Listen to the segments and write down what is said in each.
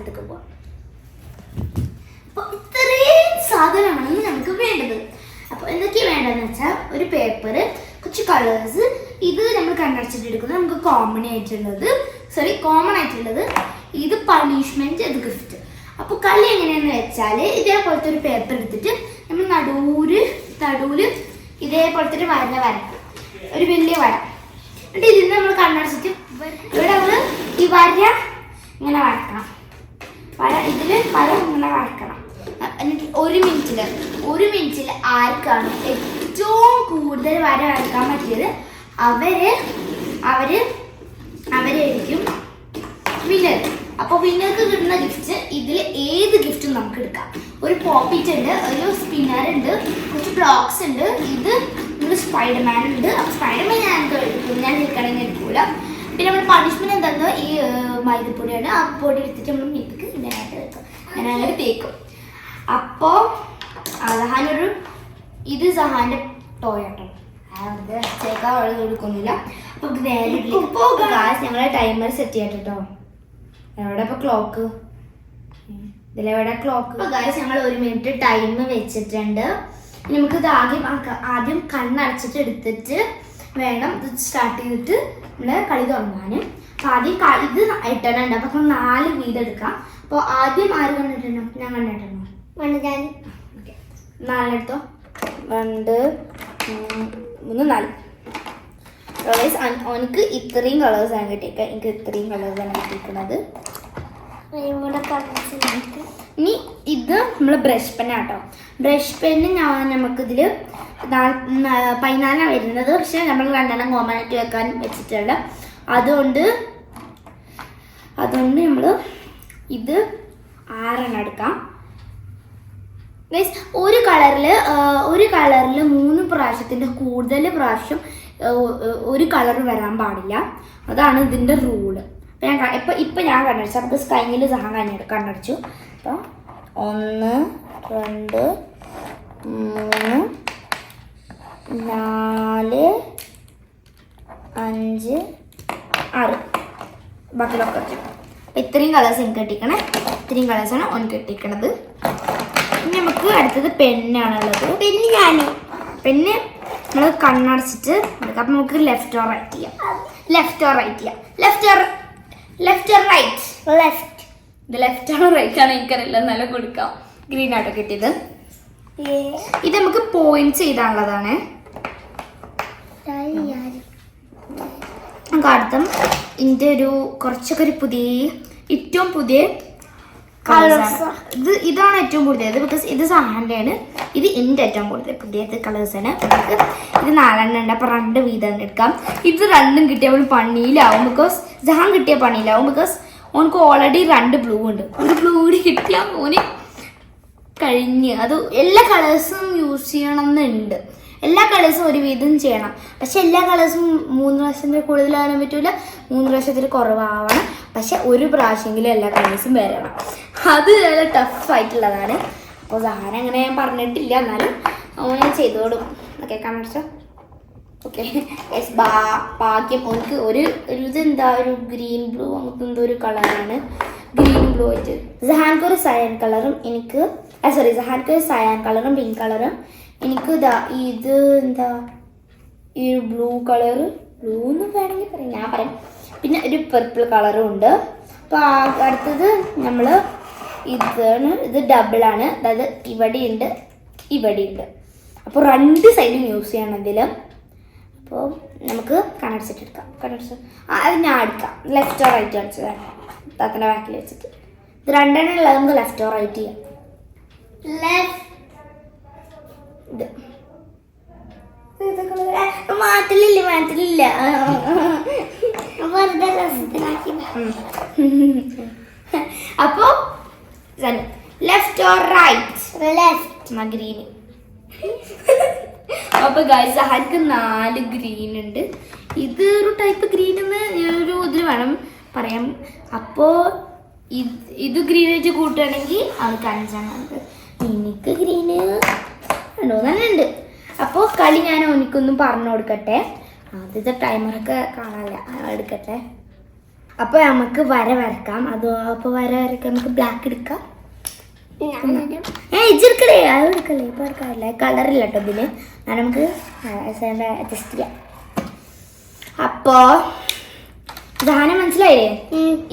സ്ഥലത്തേക്ക് പോവാം. അപ്പോൾ ഇത്രയും സാധനമാണ് നമുക്ക് വേണ്ടത്. അപ്പോൾ എന്തൊക്കെയാണ് വേണ്ടതെന്ന് വെച്ചാൽ ഒരു പേപ്പർ കുറച്ച് കളേഴ്സ് ഇത് നമ്മൾ കണ്ണടച്ചിട്ട് എടുക്കുന്നത് നമുക്ക് കോമൺ ആയിട്ടുള്ളത് സോറി കോമൺ ആയിട്ടുള്ളത് ഇത് പണിഷ്മെന്റ് ഇത് ഗിഫ്റ്റ് അപ്പോൾ കളി എങ്ങനെയാന്ന് വെച്ചാൽ ഇതേപോലത്തെ ഒരു പേപ്പർ എടുത്തിട്ട് നമ്മൾ നടൂര് നടുവിൽ ഇതേപോലത്തെ ഒരു വര വരക്കും ഒരു വലിയ വര. എന്നിട്ട് ഇതിന് നമ്മൾ കണ്ണടച്ചിട്ട് ഇവിടെ നമ്മൾ ഈ വര ഇങ്ങനെ വരക്കണം. വര ഇതിൽ പല ഇങ്ങനെ വരക്കണം എന്നിട്ട് ഒരു മിനിറ്റിൽ ഒരു മിനിറ്റിൽ ആർക്കാണ് ഏറ്റവും കൂടുതൽ വര വരക്കാൻ പറ്റിയത്? അവർ അവർ അവരായിരിക്കും വിന്നർ അപ്പോൾ വിന്നർക്ക് കിട്ടുന്ന ഗിഫ്റ്റ് ഇതിൽ ഏത് ഗിഫ്റ്റും നമുക്ക് എടുക്കാം. ഒരു പോപ്പിറ്റ് ഉണ്ട് ഒരു സ്പിന്നർ ഉണ്ട് കുറച്ച് ബ്ലോക്സ് ഉണ്ട്. ഇത് ഒരു സ്പൈഡർമാൻ ഉണ്ട്. അപ്പോൾ സ്പൈഡർമാൻ ഞാൻ എന്തോ എടുക്കും? ഞാൻ എടുക്കണമെങ്കിൽ എടുക്കൂല. പിന്നെ നമ്മൾ പണിഷ്മെന്റ് എന്താണെന്ന് ഈ മൈദപ്പൊടിയാണ്. ആ പൊടി എടുത്തിട്ട് നമ്മൾ ഞാൻ അങ്ങനെ തേക്കും. അപ്പോ സഹാനൊരു ഇത് സഹാന്റെ ടോയ് ആട്ടോ. അത് ചേക്കാൻ അവിടെ കൊടുക്കുന്നില്ല അപ്പൊ നമുക്ക് നേരെ ഞങ്ങളെ ടൈമർ സെറ്റ് ചെയ്യട്ടോ എവിടെ ഇപ്പൊ ക്ലോക്ക് ഇതിലെവിടെ ക്ലോക്ക് ഇപ്പൊ ഗായ്സ് ഞങ്ങൾ ഒരു മിനിറ്റ് ടൈം വെച്ചിട്ടുണ്ട്. ഇനി നമുക്ക് ഇത് ആദ്യം ആദ്യം കണ്ണടച്ചിട്ട് എടുത്തിട്ട് വേണം ഇത് സ്റ്റാർട്ട് ചെയ്തിട്ട് നമ്മൾ കളി തുടങ്ങാൻ അപ്പൊ ആദ്യം ഇത് എട്ടെണ്ണം ഉണ്ട് അപ്പൊ നാല് വീതം എടുക്കാം അപ്പൊ ആദ്യം ആര് കണ്ടിട്ടുണ്ടോ ഞാൻ കണ്ടിട്ടുണ്ടോ മണ്ണുകാരി ഓക്കെ നാലെടുത്തോ രണ്ട് മൂന്ന്, നാല്. കളേഴ്സ് അവനക്ക് ഇത്രയും കളേഴ്സാണ് കിട്ടിയേക്കുക എനിക്ക് ഇത്രയും കളേഴ്സാണ് കിട്ടിയിരിക്കുന്നത് ഇനി ഇത് നമ്മൾ ബ്രഷ് പെന്നാട്ടോ ബ്രഷ് പെന്ന് ഞാൻ നമുക്കിതിൽ പതിനാലാണ് വരുന്നത്. പക്ഷെ നമ്മൾ രണ്ടെണ്ണം കോമനായിട്ട് വെക്കാൻ വെച്ചിട്ടുണ്ട്. അതുകൊണ്ട് അതുകൊണ്ട് നമ്മൾ ഇത് ആറെണ്ണം എടുക്കാം. മീൻസ് ഒരു കളറിൽ ഒരു കളറിൽ മൂന്ന് പ്രാവശ്യത്തിന്റെ കൂടുതൽ പ്രാവശ്യം ഒരു കളർ വരാൻ പാടില്ല. അതാണ് ഇതിന്റെ റൂൾ അപ്പം ഞാൻ ഇപ്പം ഇപ്പം ഞാൻ കണ്ടടിച്ചു അപ്പോൾ സ്കൈനിൽ സഹ കണ്ടടിച്ചു അപ്പം ഒന്ന് രണ്ട് മൂന്ന് നാല് അഞ്ച് ആറ്. ബാക്കിലൊക്കെ അപ്പം ഇത്രയും കളേഴ്സ് എനിക്ക് കിട്ടിക്കണേ. ഇത്രയും കളേഴ്സാണ് ഓൻ കിട്ടിക്കണത്. ഇനി നമുക്ക് അടുത്തത് പെന്നാണുള്ളത് ഉള്ളത് ഞാൻ പെന്ന് നമ്മൾ കണ്ണടച്ചിട്ട് അപ്പം നമുക്ക് ലെഫ്റ്റ് ഓർ റൈറ്റ് ചെയ്യാം. ലെഫ്റ്റ് ഓർ റൈറ്റ് ചെയ്യാം. Left or left or right left ഇത് ലെഫ്റ്റ് ആണോ റൈറ്റ് ആണോ എനിക്കറിയില്ല. നല്ല കൊടുക്കാം. ഗ്രീൻ ആട്ടോ കിട്ടിയത്. ഇത് നമുക്ക് പോയിന്റ്സ് ചെയ്താനുള്ളതാണ് നമുക്ക് അടുത്തും ഇതിന്റെ ഒരു കുറച്ചൊക്കെ ഒരു പുതിയ ഏറ്റവും പുതിയ കളേഴ്സ്. ഇത് ഇതാണ് ഏറ്റവും കൂടുതൽ ബിക്കോസ് ഇത് സഹാന്റെയാണ് ഇത് എന്റെ ഏറ്റവും കൂടുതൽ പുതിയത് കളേഴ്സാണ് ഇത് നാലെണ്ണം ഉണ്ട്. അപ്പോൾ രണ്ട് വീതം എടുക്കാം. ഇത് രണ്ടും കിട്ടിയപ്പോൾ പണിയിലാവും ബിക്കോസ് ജഹാൻ കിട്ടിയ പണിയിലാവും ബിക്കോസ് ഓനക്ക് ഓൾറെഡി രണ്ട് ബ്ലൂ ഉണ്ട്. ഒരു ബ്ലൂ കൂടി കിട്ടിയാൽ ഓന് കഴിഞ്ഞ്. അത് എല്ലാ കളേഴ്സും യൂസ് ചെയ്യണം എന്നുണ്ട്. എല്ലാ കളേഴ്സും ഒരു വീതം ചെയ്യണം. പക്ഷെ എല്ലാ കളേഴ്സും മൂന്ന് പ്രാവശ്യത്തിൽ കൂടുതലാകാൻ പറ്റൂല. മൂന്ന് പ്രാവശ്യത്തിൽ കുറവാവണം. പക്ഷെ ഒരു പ്രാവശ്യമെങ്കിലും എല്ലാ കളേഴ്സും വരണം. അത് നല്ല ടഫായിട്ടുള്ളതാണ് അപ്പോൾ സഹാനം അങ്ങനെ ഞാൻ പറഞ്ഞിട്ടില്ല. എന്നാലും അവനെ ചെയ്തോളും ഓക്കെ കാണിച്ചോ ഓക്കെ യെസ് ബാ ഭാഗ്യം. എനിക്ക് ഒരു ഒരു ഇതെന്താ? ഒരു ഗ്രീൻ ബ്ലൂ അങ്ങനത്തെ എന്തോ ഒരു കളറാണ് ഗ്രീൻ ബ്ലൂ ആയിട്ട്. സഹാൻക്ക് ഒരു സയൻ കളറും എനിക്ക് സോറി സഹാൻക്ക് ഒരു സയാൻ കളറും പിങ്ക് കളറും എനിക്ക് ഇതാ ഇത് എന്താ? ഈ ബ്ലൂ കളറ് ബ്ലൂ എന്ന് വേണമെങ്കിൽ പറയാം. ഞാൻ പറയാം. പിന്നെ ഒരു പർപ്പിൾ കളറും ഉണ്ട്. അപ്പോൾ അടുത്തത് നമ്മൾ ഇതാണ്. ഇത് ഡബിൾ ആണ്. അതായത് ഇവിടെ ഉണ്ട് ഇവിടെ ഉണ്ട്. അപ്പോൾ രണ്ട് സൈഡും യൂസ് ചെയ്യണം ഇതിൽ അപ്പോൾ നമുക്ക് കണ്ണടച്ചിട്ട് എടുക്കാം. കണ്ണടച്ച് ആ അത് ഞാൻ എടുക്കാം. ലെഫ്റ്റ് റൈറ്റ് അടിച്ചതാണ് താത്തന്റെ ബാക്കിൽ വെച്ചിട്ട്. ഇത് രണ്ടെണ്ണം ഉള്ളത് നമുക്ക് ലെഫ്റ്റ് റൈറ്റ് ചെയ്യാം. ലെഫ്റ്റ് ഇത്. മാറ്റലില്ല മാറ്റലില്ല. വെറുതെ രസത്തിലാക്കി? അപ്പോ left or right left green അപ്പൊ ഗൈസ് സഹാനിക്ക് നാല് ഗ്രീൻ ഉണ്ട്? ഇത് ഒരു ടൈപ്പ് ഗ്രീൻ എന്ന് ഒരു ഇതിൽ വേണം പറയാം അപ്പോ ഇത് ഇത് ഗ്രീൻ വെച്ച് കൂട്ടുകയാണെങ്കിൽ അവൾക്ക് അഞ്ചാണ്. എനിക്ക് ഗ്രീന് രണ്ടോ തന്നെ ഉണ്ട് അപ്പോൾ കളി ഞാൻ ഓനിക്കൊന്നും പറഞ്ഞു കൊടുക്കട്ടെ. ആദ്യത്തെ ടൈമറൊക്കെ കാണാനില്ല എടുക്കട്ടെ. അപ്പോൾ നമുക്ക് വര വരക്കാം. അത് അപ്പോൾ വര വരക്കാം നമുക്ക് ബ്ലാക്ക് എടുക്കാം. ഏ ഇജെടുക്കലേ അത് എടുക്കല്ലേ. ഇപ്പോൾ എടുക്കാറില്ല. കളറില്ല കേട്ടോ ഇതിന് നമുക്ക് അഡ്ജസ്റ്റ് ചെയ്യാം. അപ്പോൾ ഇതാണ് മനസ്സിലായില്ലേ?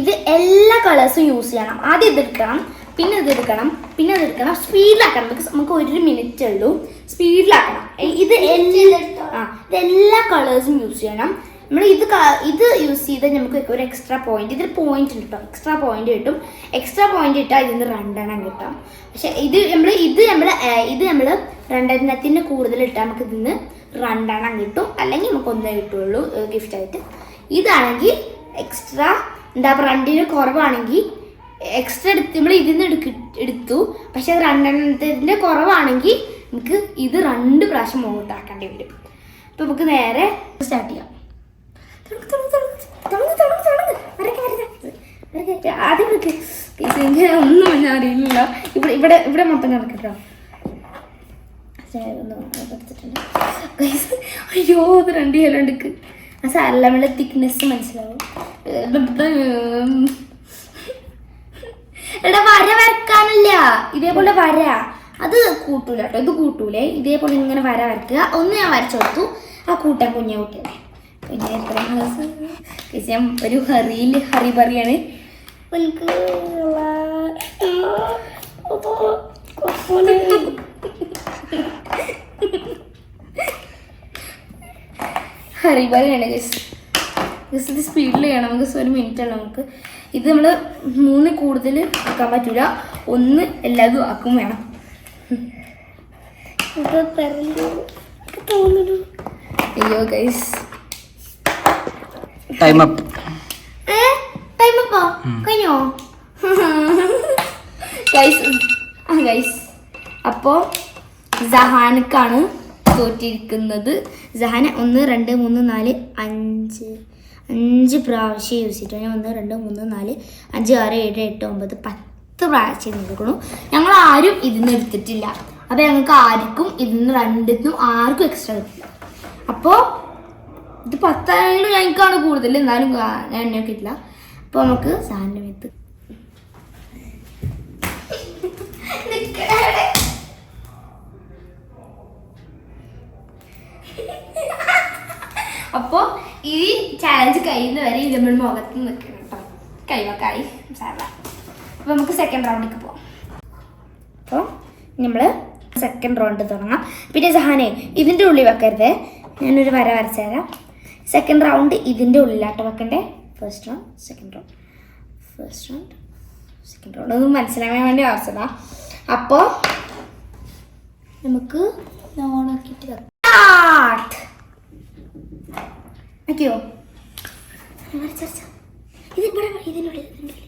ഇത് എല്ലാ കളേഴ്സും യൂസ് ചെയ്യണം. ആദ്യം ഇത് എടുക്കണം. പിന്നെ ഇത് എടുക്കണം പിന്നെ ഇത് എടുക്കണം സ്പീഡിലാക്കണം. നമുക്ക് നമുക്ക് ഒരു മിനിറ്റ് ഉള്ളൂ സ്പീഡിലാക്കണം ഇത് എല്ലാ ആ ഇത് എല്ലാ കളേഴ്സും യൂസ് ചെയ്യണം. നമ്മൾ ഇത് ഇത് യൂസ് ചെയ്താൽ നമുക്ക് ഒരു എക്സ്ട്രാ പോയിന്റ് ഇതിൽ പോയിന്റ് ഉണ്ട് കേട്ടോ. എക്സ്ട്രാ പോയിന്റ് കിട്ടും. എക്സ്ട്രാ പോയിന്റ് ഇട്ടാൽ ഇതിന് രണ്ടെണ്ണം കിട്ടും. പക്ഷെ ഇത് നമ്മൾ ഇത് നമ്മൾ ഇത് നമ്മൾ രണ്ടെണ്ണത്തിന് കൂടുതൽ ഇട്ടാൽ നമുക്ക് ഇതിന് രണ്ടെണ്ണം കിട്ടും. അല്ലെങ്കിൽ നമുക്ക് ഒന്നേ കിട്ടുള്ളൂ ഗിഫ്റ്റായിട്ട് ഇതാണെങ്കിൽ എക്സ്ട്രാ എന്താ പറയുക രണ്ടിന് കുറവാണെങ്കിൽ എക്സ്ട്രാ എടുത്ത് നമ്മൾ ഇതിൽ നിന്ന് എടുക്ക എടുത്തു. പക്ഷെ അത് രണ്ടെണ്ണത്തിന്റെ കുറവാണെങ്കിൽ നമുക്ക് ഇത് രണ്ട് പ്രാവശ്യം മുഖത്താക്കേണ്ടി വരും. അപ്പോൾ നമുക്ക് നേരെ സ്റ്റാർട്ട് ചെയ്യാം. ആദ്യം ഒന്നും ഞാൻ അറിയില്ല. ഇവിടെ ഇവിടെ ഇവിടെ മൊത്തം കിടക്കട്ടോ അയ്യോ അത് രണ്ട് എടുക്ക് ആ സാരല്ല നമ്മളെ തിക്നെസ് മനസ്സിലാവും. എടാ വര വരക്കാനില്ല ഇതേപോലെ വര. അത് കൂട്ടൂല കേട്ടോ ഇത് കൂട്ടൂലേ. ഇതേപോലെ ഇങ്ങനെ വര വരക്കുക ഒന്ന് ഞാൻ വരച്ചു കൊടുത്തു. ആ കൂട്ടാൻ കുഞ്ഞു കുട്ടിയാണ് പിന്നെ എത്ര ക്ലാസ് ഞാൻ ഒരു ഹറിയിൽ ഹറി പറയാണ്. ഹറി പറയാണ് ജസ്റ്റ് ജസ്റ്റ് ഇത് സ്പീഡിൽ ചെയ്യണം. നമുക്ക് ഒരു മിനിറ്റ് ആണ് നമുക്ക്. ഇത് നമ്മൾ മൂന്ന് കൂടുതൽ ആക്കാൻ പറ്റൂല. ഒന്ന് എല്ലാതും ആക്കും വേണം. അയ്യോ ഗൈസ് ടൈം അപ്പ് ടൈം അപ്പോ കഴിഞ്ഞോ? ഗൈസ് ആ ഗൈസ് അപ്പോൾ ജഹാനക്കാണ് തോറ്റിരിക്കുന്നത്. ജഹാന ഒന്ന് രണ്ട് മൂന്ന് നാല് അഞ്ച്. അഞ്ച് പ്രാവശ്യം യൂസ് ചെയ്തു ഞാൻ ഒന്ന് രണ്ട് മൂന്ന് നാല് അഞ്ച് ആറ് ഏഴ് എട്ട് ഒമ്പത് പത്ത് പ്രാവശ്യം കൊടുക്കണു ഞങ്ങൾ ആരും ഇതിന്ന് എടുത്തിട്ടില്ല. അപ്പോൾ ഞങ്ങൾക്ക് ആർക്കും ഇതിന്ന് രണ്ടിന്നും ആർക്കും എക്സ്ട്രാ കിട്ടില്ല. അപ്പോൾ ഇത് പത്തായാലും ഞങ്ങൾക്കാണ് കൂടുതൽ. എന്നാലും ഞാൻ എന്നെ കിട്ടില്ല അപ്പോൾ നമുക്ക് സാധനം എത്ത് അപ്പോൾ ഈ ചാലഞ്ച് കഴിയുന്ന വരെ ഇത് നമ്മൾ മുഖത്ത് നിൽക്കണം കേട്ടോ കൈവക്കായി സാറ. അപ്പോൾ നമുക്ക് സെക്കൻഡ് റൗണ്ടിലേക്ക് പോവാം. അപ്പോൾ നമ്മൾ സെക്കൻഡ് റൗണ്ട് തുടങ്ങാം. പിന്നെ സഹാനെ ഇതിന്റെ ഉള്ളിൽ വെക്കരുത്. ഞാനൊരു വര വരച്ചു തരാം. സെക്കൻഡ് റൗണ്ട് ഇതിന്റെ ഉള്ളിലാട്ടോ വെക്കണ്ടേ? First round second round first round second round ഒന്നും മനസ്സിലാക്കാൻ വേണ്ടി വരച്ചതാ അപ്പോൾ നമുക്ക് ഓണാക്കിയിട്ട് വെക്കാം സ്റ്റാർട്ട് ഓക്കെയോ വരച്ചു വരച്ചു ഇത് ഇവിടെ ഇതിനുള്ളിൽ ഇതിനുള്ളിൽ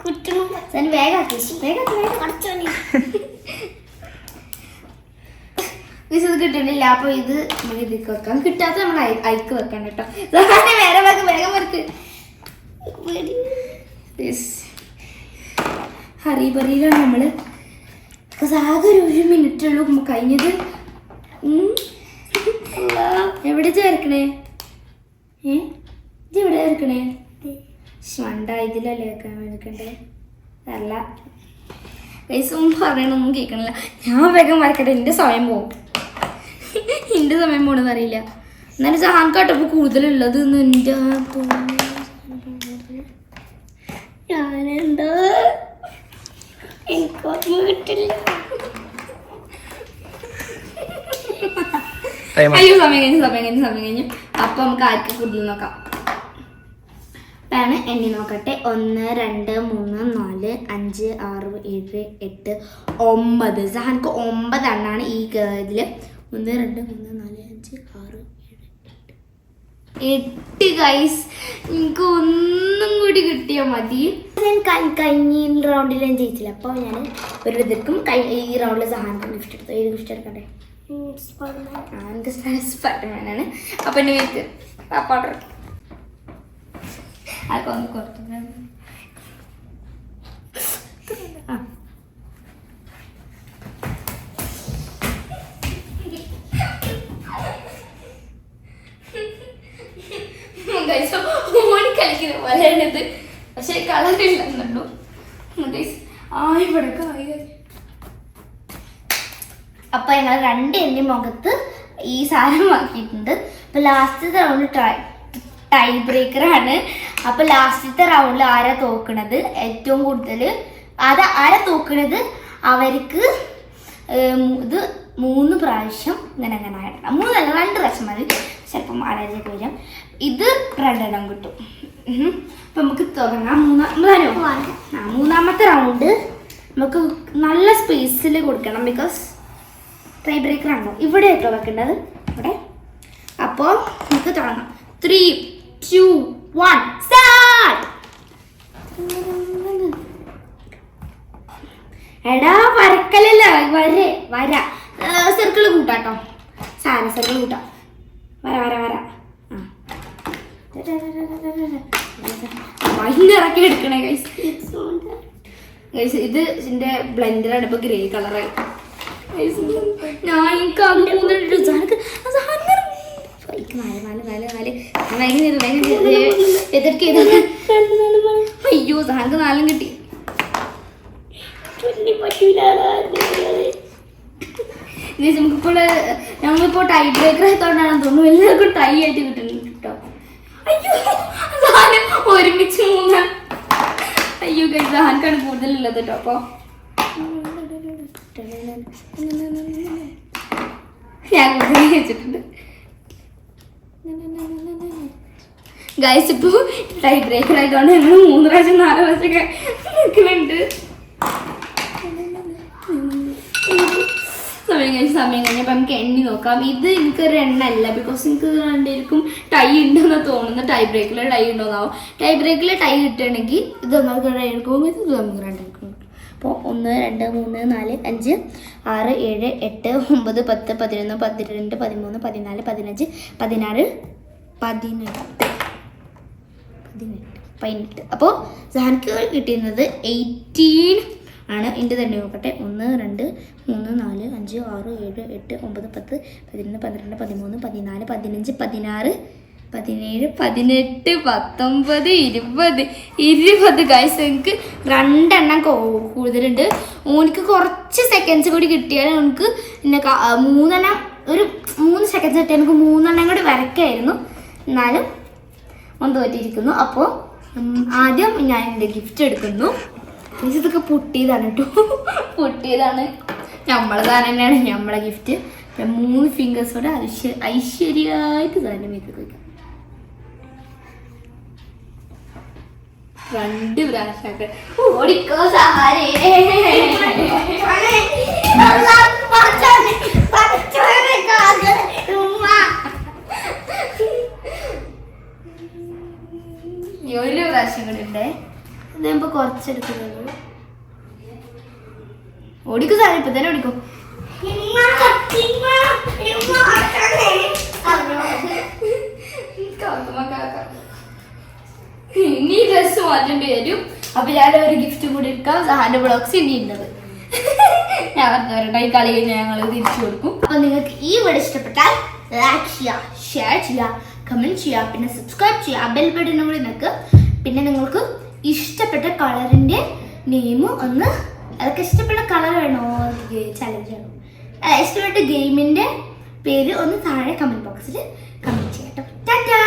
കുറ്റണം ഞാൻ വേഗാക്കി വേഗാക്കി വേഗം കുറച്ചോനെ ഇത് കിട്ടണില്ല അപ്പൊ ഇത് ഇതിക്ക് വെക്കാം. കിട്ടാത്ത നമ്മൾ അയക്ക് വെക്കണം കേട്ടോ. വേറെ വേഗം വേഗം വരക്ക് ഹറിബറിയിലാണ് നമ്മൾ ആകെ ഒരു ഒരു മിനിറ്റ് ഉള്ളൂ കഴിഞ്ഞത്. എവിടെ ചേർക്കണേ? ഏ? ഇത് എവിടെ ചേർക്കണേ? മണ്ട ഇതിലല്ലേ വെക്കാൻ എടുക്കണ്ടേ അല്ല. കൈസും പറയണൊന്നും കേൾക്കണില്ല. ഞാൻ വേഗം വരക്കട്ടെ എന്റെ സമയം പോകും എന്റെ സമയം പോകണമെന്ന് അറിയില്ല. എന്നാലും ജഹാൻ കാട്ടപ്പോൾ കൂടുതലുള്ളത് എന്റെ ഞാനെന്താ അപ്പ് അയ്യോ സമയം കഴിഞ്ഞു സമയം കഴിഞ്ഞു സമയം കഴിഞ്ഞു. അപ്പൊ നമുക്ക് ആർക്ക് കൂടുതൽ നോക്കാം. അപ്പാണ് എണ്ണി നോക്കട്ടെ. ഒന്ന് രണ്ട് മൂന്ന് നാല് അഞ്ച് ആറ് ഏഴ് എട്ട് ഒമ്പത്. സഹനക്ക് ഒമ്പത് എണ്ണാണ് ഈ ഇതിൽ ഒന്ന് രണ്ട് മൂന്ന് നാല് അഞ്ച് ആറ് ഏഴ് എട്ട്. എട്ട് ഗൈസ് എനിക്ക് ഒന്നും കൂടി കിട്ടിയാൽ മതി. ഞാൻ കഴിഞ്ഞ റൗണ്ടിൽ ഞാൻ ജയിച്ചില്ല. അപ്പോൾ ഞാൻ ഒരിടത്തിക്കും ഈ റൗണ്ടിൽ സഹായിക്കും ഗിഫ്റ്റ് എടുത്തു. ഏത് ഗിഫ്റ്റ് എടുക്കട്ടെ എനിക്ക് സ്പൈഡർമാനാണ് അപ്പം എന്റെ വീട്ടിൽ പാപ്പ അതൊക്കെ ഒന്ന് കൊടുത്തു ആ. ഓടി കളിക്കുന്ന Guys, ആ ഇവിടെ അപ്പൊ ഞങ്ങൾ രണ്ട് എന്റെ മുഖത്ത് ഈ സാധനം ആക്കിയിട്ടുണ്ട് അപ്പൊ ലാസ്റ്റത്തെ റൗണ്ട് ടൈ ബ്രേക്കറാണ് അപ്പൊ ലാസ്റ്റത്തെ റൗണ്ടിൽ ആരാ തോക്കണത്? ഏറ്റവും കൂടുതൽ അത് ആരാ തോക്കണത്? അവർക്ക് ഇത് മൂന്ന് പ്രാവശ്യം ഇങ്ങനെ അങ്ങനെ ആയിട്ടാണ് മൂന്നല്ല രണ്ട് പ്രാവശ്യം മതി. ചിലപ്പം ആരാജൊക്കെ വരും. ഇത് രണ്ടെണ്ണം കിട്ടും. അപ്പം നമുക്ക് തുടങ്ങാം. മൂന്നാം ആ മൂന്നാമത്തെ റൗണ്ട് നമുക്ക് നല്ല സ്പേസിൽ കൊടുക്കണം ബിക്കോസ് ട്രൈ ബ്രേക്കർ ആണോ. ഇവിടെ ആയിട്ടോ വെക്കേണ്ടത്. ഇവിടെ. അപ്പോൾ നമുക്ക് തുടങ്ങാം. ത്രീ ടു വൺ എടാ വരക്കലല്ല. വരെ വര. സർക്കിൾ കൂട്ടാട്ടോ സാധന സർക്കിൾ കൂട്ടാം വര വര വര ഭയങ്കരക്കി എടുക്കണേ ഗൈസ് ഗൈസ് ഇത് ഇതിന്റെ ബ്ലെൻഡറാണ് ഇപ്പൊ ഗ്രേ കളറ് ഞാൻ എനിക്ക് അത് മൂന്നിട്ട് സാധനക്ക് നാല് നാല് നാല് നാല് ഭയങ്കര അയ്യോ സാധനക്ക് നാലും കിട്ടി നമുക്കിപ്പോൾ ഞങ്ങളിപ്പോൾ ടൈ ബ്രേക്കർ ആയതുകൊണ്ടാണെന്ന് തോന്നുന്നു. എല്ലാവർക്കും ടൈ ആയിട്ട് കിട്ടുന്നുണ്ട് കേട്ടോ. അയ്യോ സാധനം ഒരുമിച്ച് മൂന്ന്. അയ്യോ ഗൈസ് സാധനക്കാണ് കൂടുതലുള്ളത് കേട്ടോ അപ്പോൾ ഞാൻ കൂടുതൽ വെച്ചിട്ടുണ്ട്. ഗൈസ് ഇപ്പോ ടൈ ബ്രേക്കർ ആയതുകൊണ്ട് ഞങ്ങൾ മൂന്ന് പ്രാവശ്യം നാല് പ്രാവശ്യമൊക്കെ നിൽക്കുന്നുണ്ട്. സമയം കഴിഞ്ഞ് സമയം കഴിഞ്ഞപ്പോൾ നമുക്ക് എണ്ണി നോക്കാം. ഇത് എനിക്കൊരു എണ്ണല്ല ബിക്കോസ് എനിക്ക് രണ്ടുപേർക്കും ടൈ ഉണ്ടെന്ന് തോന്നുന്നു. ടൈ ബ്രേക്കിൽ ടൈ ഉണ്ടോന്നാവും? ടൈ ബ്രേക്കിൽ ടൈ കിട്ടുകയാണെങ്കിൽ ഇത് നമുക്ക് രണ്ടുപേർക്കും ഇത് നമുക്ക് കണ്ടിരിക്കും അപ്പോൾ ഒന്ന് രണ്ട് മൂന്ന് നാല് അഞ്ച് ആറ് ഏഴ് എട്ട് ഒമ്പത് പത്ത് പതിനൊന്ന് പന്ത്രണ്ട് പതിമൂന്ന് പതിനാല് പതിനഞ്ച് പതിനാറ് പതിനെട്ട്. പതിനെട്ട്. പതിനെട്ട്. അപ്പോൾ സാർക്ക് കിട്ടിയിരുന്നത് എയ്റ്റീൻ ആണ്. എന്റെ തന്നെ നോക്കട്ടെ. ഒന്ന് രണ്ട് മൂന്ന് നാല് അഞ്ച് ആറ് ഏഴ് എട്ട് ഒമ്പത് പത്ത് പതിനൊന്ന് പന്ത്രണ്ട് പതിമൂന്ന് പതിനാല് പതിനഞ്ച് പതിനാറ് പതിനേഴ് പതിനെട്ട് പത്തൊമ്പത് ഇരുപത് ഇരുപത്. ഗൈസ് എനിക്ക് രണ്ടെണ്ണം കൂടുതലുണ്ട്. ഓനിക്ക് കുറച്ച് സെക്കൻഡ്സ് കൂടി കിട്ടിയാൽ നമുക്ക് പിന്നെ മൂന്നെണ്ണം ഒരു മൂന്ന് സെക്കൻഡ്സ് കിട്ടിയാൽ നമുക്ക് മൂന്നെണ്ണം കൂടി വരക്കായിരുന്നു എന്നാലും ഒന്ന് തോറ്റിരിക്കുന്നു അപ്പോൾ ആദ്യം ഞാൻ എന്റെ ഗിഫ്റ്റ് എടുക്കുന്നു. Guys, ഇതൊക്കെ പൊട്ടിയതാണ് കേട്ടോ. പൊട്ടിയതാണ്. നമ്മളെ സാധനം തന്നെയാണ് നമ്മളെ ഗിഫ്റ്റ് മൂന്ന് ഫിംഗേഴ്സോടെ ഐശ്വര്യ ഐശ്വര്യമായിട്ട് സാധനം ഇത് വയ്ക്കാം രണ്ട് പ്രാവശ്യമൊക്കെ ഓടിക്കോ സഹാരേ ഈ ഒരു പ്രാവശ്യം കൂടി ഉണ്ടേ ഇത് നമുക്ക് കുറച്ചെടുക്കുന്നുള്ളൂ ഓടിക്കും സാറേ ഇപ്പൊ തന്നെ പിടിക്കും ഇനി ഡ്രസ് മാറ്റേണ്ടി വരും. അപ്പൊ ഞാൻ ഒരു ഗിഫ്റ്റ് കൂടി എടുക്കാം. സഹാന്റെ ബ്ലോഗ്സ് ഇനി ഉള്ളത് ഞാൻ പറഞ്ഞവരുടെ ഈ കളി കഴിഞ്ഞാൽ ഞങ്ങൾ തിരിച്ചു കൊടുക്കും. അപ്പൊ നിങ്ങൾക്ക് ഈ വീട് ഇഷ്ടപ്പെട്ടാൽ ലൈക്ക് ചെയ്യുക ഷെയർ ചെയ്യുക കമന്റ് ചെയ്യുക പിന്നെ സബ്സ്ക്രൈബ് ചെയ്യുക ബെൽ ബട്ടൺ കൂടി നിൽക്കുക പിന്നെ നിങ്ങൾക്ക് ഇഷ്ടപ്പെട്ട കളറിന്റെ നെയിമും ഒന്ന് അതൊക്കെ ഇഷ്ടപ്പെട്ട കളർ വേണോ? ചലഞ്ച് അല്ല, ഇഷ്ടപ്പെട്ട ഗെയിമിന്റെ പേര് ഒന്ന് താഴെ കമന്റ് ബോക്സിൽ കമന്റ് ചെയ്യട്ടോ. ടാറ്റാ!